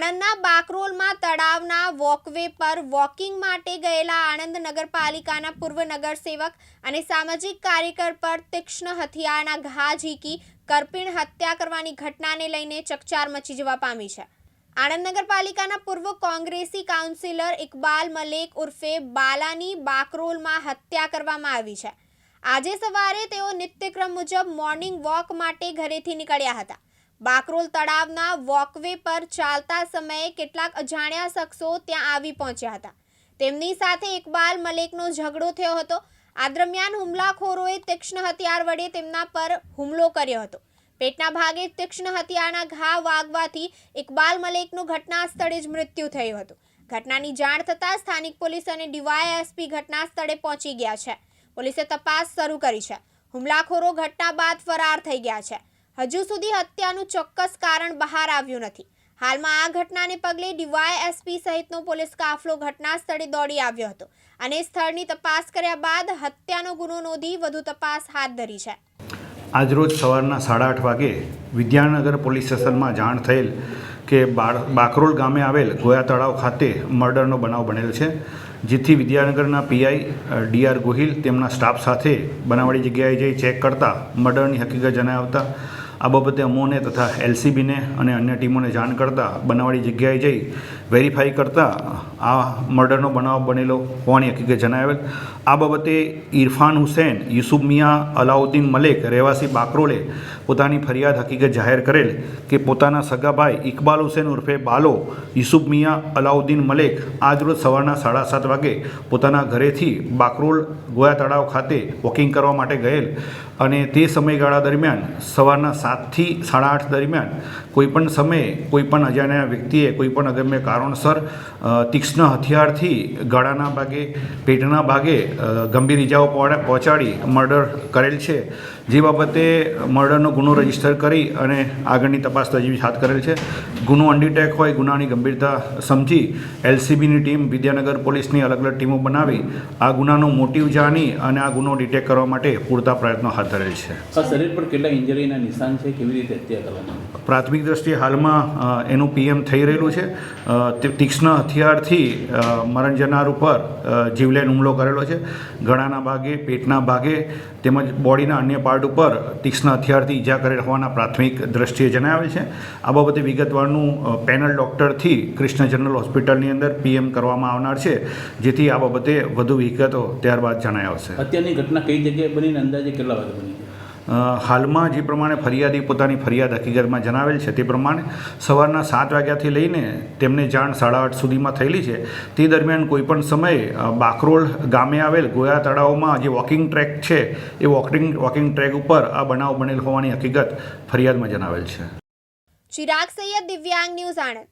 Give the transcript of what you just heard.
આણંદના બાકરોલમાં તળાવના વોકવે પર વોકિંગ માટે ગયેલા આણંદ નગરપાલિકાના પૂર્વ નગરસેવક અને સામાજિક કાર્યકર પર તીક્ષ્ણ હથિયારના ઘા ઝીકી, કરપીણ હત્યા કરવાની ઘટનાને લઈને ચકચાર મચી જવા પામી છે. આણંદ નગરપાલિકાના પૂર્વ કોંગ્રેસી કાઉન્સિલર ઇકબાલ મલેક ઉર્ફે બાલાની બાકરોલમાં હત્યા કરવામાં આવી છે. આજે સવારે તેઓ નિત્યક્રમ મુજબ મોર્નિંગ વોક માટે ઘરેથી નીકળ્યા હતા. બાકરોલ તળાવના વોકવે પર ચાલતા સમયે કેટલાક અજાણ્યા શખ્સો ત્યાં આવી પહોંચ્યા હતા. તેમની સાથે ઇકબાલ મલેકનો ઝઘડો થયો હતો. આ દરમિયાન હુમલાખોરોએ તીક્ષ્ણ હથિયાર વડે તેમના પર હુમલો કર્યો હતો. પેટના ભાગે તીક્ષ્ણ હથિયારના ઘા વાગવાથી ઇકબાલ મલેકનું ઘટના સ્થળે જ મૃત્યુ થયું હતું. ઘટનાની જાણ થતાં સ્થાનિક પોલીસ અને ડીવાયએસપી ઘટના સ્થળે પહોંચી ગયા છે. પોલીસે તપાસ શરૂ કરી છે. હુમલાખોરો ઘટના બાદ ફરાર થઈ ગયા છે. હજુ સુધી હત્યાનું ચોક્કસ કારણ બહાર આવ્યું નથી. હાલમાં આ ઘટનાને પગલે ડીવાયએસપી સહિતનો પોલીસ કાફલો ઘટના સ્થળે દોડી આવ્યો હતો અને સ્થળની તપાસ કર્યા બાદ હત્યાનો ગુનો નોંધી વધુ તપાસ હાથ ધરી છે. આજરોજ સવારના સાડા આઠ વાગે વિદ્યાનગર પોલીસ સ્ટેશનમાં જાણ થયેલ કે બાકરોલ ગામે આવેલ ગોયા તળાવ ખાતે મર્ડરનો બનાવ બનેલો છે, જેથી વિદ્યાનગરના પીઆઈ ડીઆર ગોહિલ તેમના સ્ટાફ સાથે બનાવડી જગ્યાએ જઈ ચેક કરતા મર્ડરની હકીકત જણાવતા આ બાબતે અમોને તથા એલસીબીને અને અન્ય ટીમોને જાણ કરતાં બનાવવાળી જગ્યાએ જઈ વેરીફાઈ કરતાં આ મર્ડરનો બનાવ બનેલો હોવાની હકીકત જણાવેલ. આ બાબતે ઇરફાન હુસૈન, યુસુફ મિયા, અલાઉદ્દીન મલેક, રહેવાસી બાકરોલે પોતાની ફરિયાદ હકીકત જાહેર કરેલ કે પોતાના સગાભાઈ ઇકબાલ હુસૈન ઉર્ફે બાલો, યુસુફ મિયા, અલાઉદ્દીન મલેક આજરોજ સવારના સાડા સાત વાગે પોતાના ઘરેથી બાકરોલ ગોયા તળાવ ખાતે વોકિંગ કરવા માટે ગયેલ અને તે સમયગાળા દરમિયાન સવારના સાતથી સાડા આઠ દરમિયાન કોઈપણ સમયે કોઈપણ અજાણ્યા વ્યક્તિએ કોઈપણ અગમ્ય કારણસર તીક્ષ્ણ હથિયારથી ગળાના ભાગે, પેટના ભાગે ગંભીર ઇજાઓ પહોંચા- પહોંચાડી મર્ડર કરેલ છે. જે બાબતે મર્ડરનો ગુનો રજિસ્ટર કરી અને આગળની તપાસ તજવીજ હાથ કરેલ છે. ગુનો અનડિટેક હોય ગુનાની ગંભીરતા સમજી એલસીબીની ટીમ વિદ્યાનગર પોલીસની અલગ અલગ ટીમો બનાવી આ ગુનાનો મોટિવ જાણી અને આ ગુનો ડિટેક્ટ કરવા માટે પૂરતા પ્રયત્નો હાથ ધરેલ છે. શરીર પર કેટલા ઇન્જરીના નિશાન છે? કેવી રીતે હત્યા કરવાની પ્રાથમિક દ્રષ્ટિએ હાલમાં એનું પીએમ થઈ રહેલું છે. તે તીક્ષ્ણ હથિયારથી મરણ જનાર ઉપર જીવલેણ હુમલો કરેલો છે. ગળાના ભાગે પેટના ભાગે તેમજ બોડીના અન્ય પાર્ટ ઉપર તીક્ષ્ણ હથિયારથી ઈજા કરેલ હોવાના પ્રાથમિક દ્રષ્ટિએ જણાવેલ છે. આ બાબતે વિગતવારનું પેનલ ડૉક્ટરથી કૃષ્ણ જનરલ હોસ્પિટલની અંદર પીએમ કરવામાં આવનાર છે, જેથી આ બાબતે વધુ વિગતો ત્યારબાદ જણાય આવશે. અત્યારની ઘટના કઈ જગ્યાએ બની અંદાજે કેટલા વાગે બની હાલમાં જે પ્રમાણે ફરિયાદી પોતાની ફરિયાદ હકીકતમાં જણાવેલ છે તે પ્રમાણે સવારના સાત વાગ્યાથી લઈને તેમને જાણ સાડા આઠ સુધીમાં થયેલી છે. તે દરમિયાન કોઈપણ સમયે બાકરોલ ગામે આવેલ ગોયા તળાવમાં જે વોકિંગ ટ્રેક છે એ વોકિંગ વોકિંગ ટ્રેક ઉપર આ બનાવ બનેલ હોવાની હકીકત ફરિયાદમાં જણાવેલ છે. ચિરાગ સૈયદ દિવ્યાંગ ન્યૂઝ આણંદ.